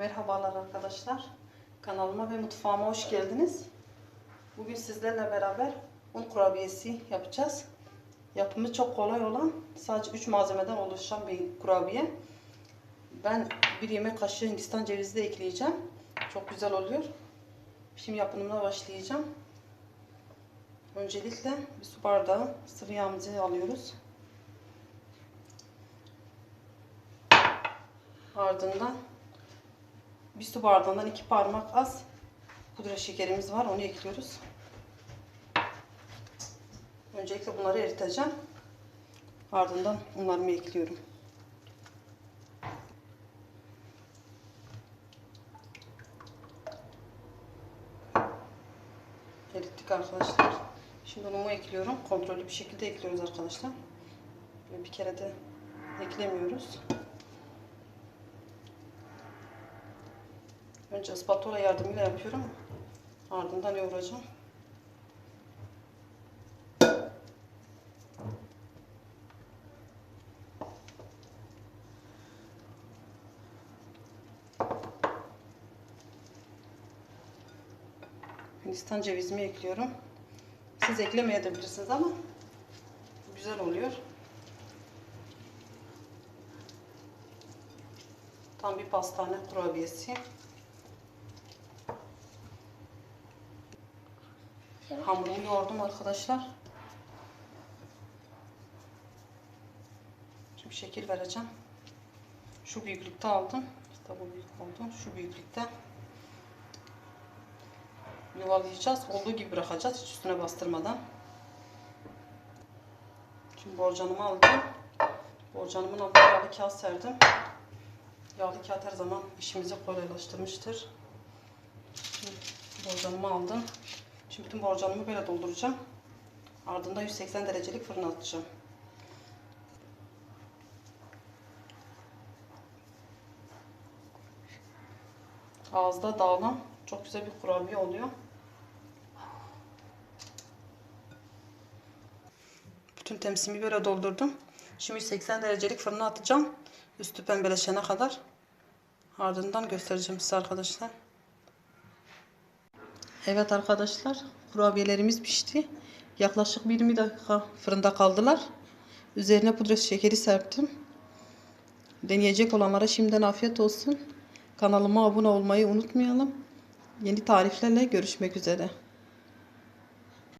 Merhabalar arkadaşlar. Kanalıma ve mutfağıma hoş geldiniz. Bugün sizlerle beraber un kurabiyesi yapacağız. Yapımı çok kolay olan sadece 3 malzemeden oluşan bir kurabiye. Ben bir yemek kaşığı Hindistan cevizi de ekleyeceğim. Çok güzel oluyor. Şimdi yapımına başlayacağım. Öncelikle bir su bardağı sıvı yağımızı alıyoruz. Ardından bir su bardağından iki parmak az pudra şekerimiz var. Onu ekliyoruz. Öncelikle bunları eriteceğim. Ardından unlarımı ekliyorum. Erittik arkadaşlar. Şimdi unumu ekliyorum. Kontrollü bir şekilde ekliyoruz arkadaşlar. Böyle bir kere de eklemiyoruz. Önce spatula yardımıyla yapıyorum. Ardından yoğuracağım. Hindistan cevizimi ekliyorum. Siz eklemeyebilirsiniz ama güzel oluyor. Tam bir pastane kurabiyesi. Hamurumu yoğurdum arkadaşlar. Şimdi şekil vereceğim. Şu büyüklükte aldım. İşte bu büyük oldu. Şu büyüklükte. Yuvarlayacağız. Olduğu gibi bırakacağız. Hiç üstüne bastırmadan. Şimdi borcamımı aldım. Borcamımın altına yağlı kağıt serdim. Yağlı kağıt her zaman işimizi kolaylaştırmıştır. Şimdi borcamımı aldım. Şimdi bütün borcamımı böyle dolduracağım. Ardından 180 derecelik fırına atacağım. Ağızda dağılan çok güzel bir kurabiye oluyor. Bütün temsimi böyle doldurdum. Şimdi 180 derecelik fırına atacağım. Üstü pembeleşene kadar. Ardından göstereceğim size arkadaşlar. Evet arkadaşlar kurabiyelerimiz pişti. Yaklaşık 20 dakika fırında kaldılar. Üzerine pudra şekeri serptim. Deneyecek olanlara şimdiden afiyet olsun. Kanalıma abone olmayı unutmayalım. Yeni tariflerle görüşmek üzere.